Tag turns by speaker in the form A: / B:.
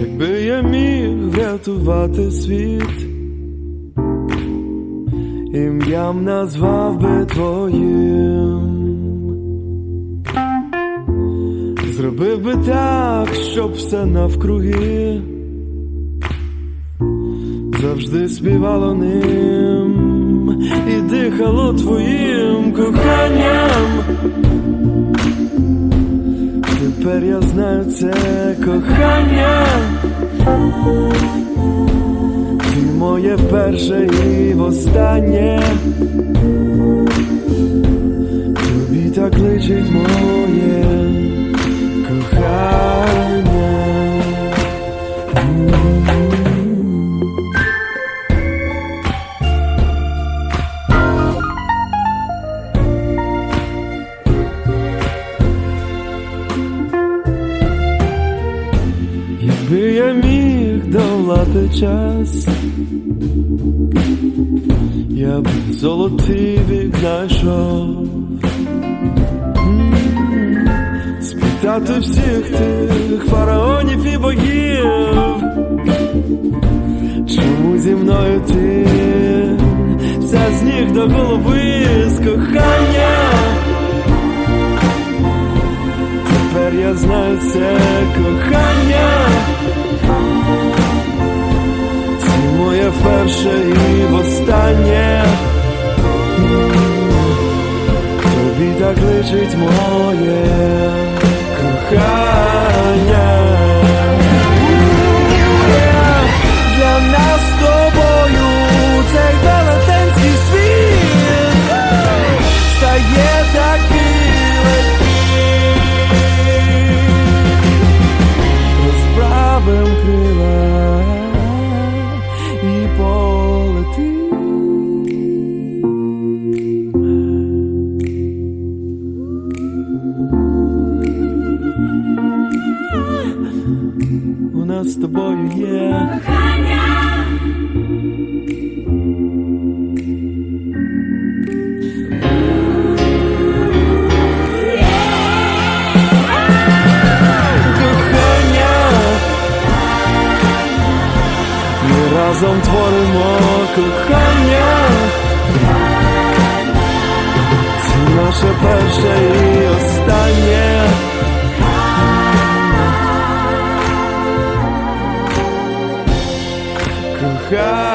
A: Якби я міг врятувати світ, ім'ям назвав би твоїм. Зробив би так, щоб все навкруги завжди співало ним і дихало твоїм коханням. Тепер я знаю це кохання. Ти моє вперше і востаннє. Тобі так личить моє Якби я міг долати час, я б золотий вік знайшов. Спитати всіх тих фараонів і богів, чому зі мною ти вся з ніг до голови з кохання. Тепер я знаю це кохання. Це моє перше і востаннє. Тобі так личить моє кохання. У нас з тобою є кохання. Ми разом творимо кохання. Це наше перше Кохання.